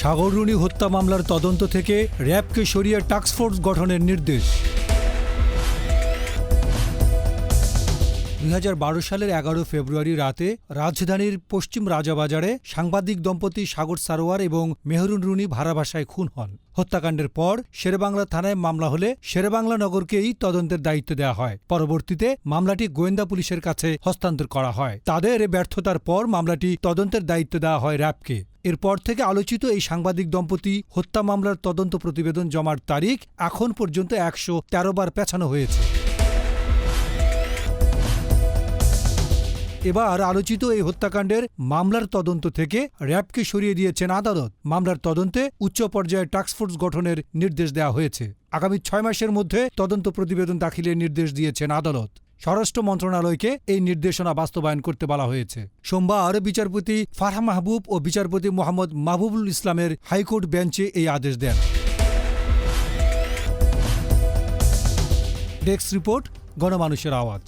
সাগররুনি হত্যা মামলার তদন্ত থেকে র্যাবকে সরিয়ে টাস্কফোর্স গঠনের নির্দেশ। দুই হাজার বারো সালের এগারো ফেব্রুয়ারি রাতে রাজধানীর পশ্চিম রাজাবাজারে সাংবাদিক দম্পতি সাগর সারোয়ার এবং মেহরুন রুনি ভাড়া খুন হন। হত্যাকাণ্ডের পর শেরেবাংলা থানায় মামলা হলে শেরেবাংলা নগরকেই তদন্তের দায়িত্ব দেওয়া হয়। পরবর্তীতে মামলাটি গোয়েন্দা পুলিশের কাছে হস্তান্তর করা হয়। তাদের ব্যর্থতার পর মামলাটি তদন্তের দায়িত্ব দেওয়া হয় র্যাবকে। এরপর থেকে আলোচিত এই সাংবাদিক দম্পতি হত্যা মামলার তদন্ত প্রতিবেদন জমার তারিখ এখন পর্যন্ত একশো তেরো বার পেছানো হয়েছে। এবার আলোচিত এই হত্যাকাণ্ডের মামলার তদন্ত থেকে র্যাবকে সরিয়ে দিয়েছেন আদালত। মামলার তদন্তে উচ্চ পর্যায়ে টাস্কফোর্স গঠনের নির্দেশ দেওয়া হয়েছে। আগামী ছয় মাসের মধ্যে তদন্ত প্রতিবেদন দাখিলের নির্দেশ দিয়েছেন আদালত। স্বরাষ্ট্র মন্ত্রণালয়কে এই নির্দেশনা বাস্তবায়ন করতে বলা হয়েছে। সোমবার বিচারপতি ফারহা মাহবুব ও বিচারপতি মোহাম্মদ মাহবুবুল ইসলামের হাইকোর্ট বেঞ্চে এই আদেশ দেন। ডেস্ক রিপোর্ট, গণমানুষের আওয়াজ।